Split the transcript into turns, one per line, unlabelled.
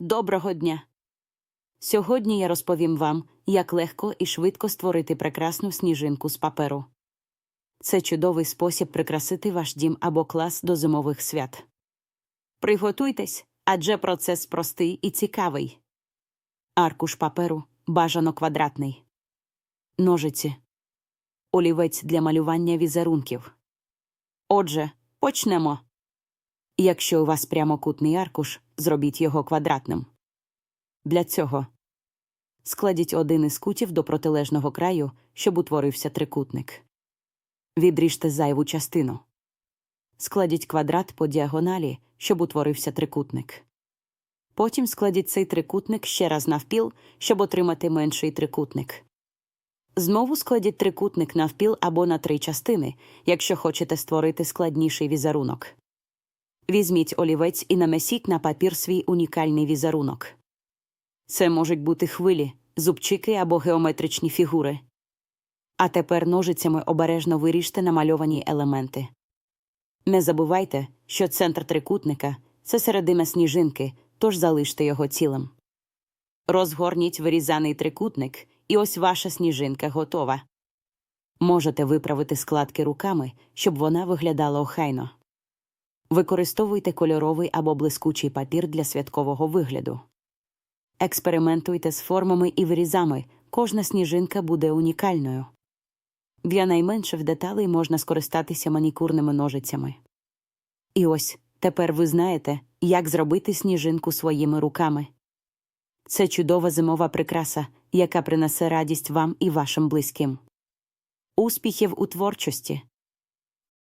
Доброго дня! Сьогодні я розповім вам, як легко і швидко створити прекрасну сніжинку з паперу. Це чудовий спосіб прикрасити ваш дім або клас до зимових свят. Приготуйтесь, адже процес простий і цікавий. Аркуш паперу бажано квадратний. Ножиці. Олівець для малювання візерунків. Отже, почнемо. Якщо у вас прямокутний аркуш, зробіть його квадратним. Для цього складіть один із кутів до протилежного краю, щоб утворився трикутник. Відріжте зайву частину. Складіть квадрат по діагоналі, щоб утворився трикутник. Потім складіть цей трикутник ще раз навпіл, щоб отримати менший трикутник. Знову складіть трикутник навпіл або на три частини, якщо хочете створити складніший візерунок. Візьміть олівець і намесіть на папір свій унікальний візерунок. Це можуть бути хвилі, зубчики або геометричні фігури. А тепер ножицями обережно виріжте намальовані елементи. Не забувайте, що центр трикутника це середина сніжинки, тож залиште його цілим. Розгорніть вирізаний трикутник, і ось ваша сніжинка готова. Можете виправити складки руками, щоб вона виглядала охайно. Використовуйте кольоровий або блискучий папір для святкового вигляду. Експериментуйте з формами і вирізами, кожна сніжинка буде унікальною. Для найменших деталей можна скористатися манікурними ножицями. І ось тепер ви знаєте, як зробити сніжинку своїми руками. Це чудова зимова прикраса, яка принесе радість вам і вашим близьким. Успіхів у творчості!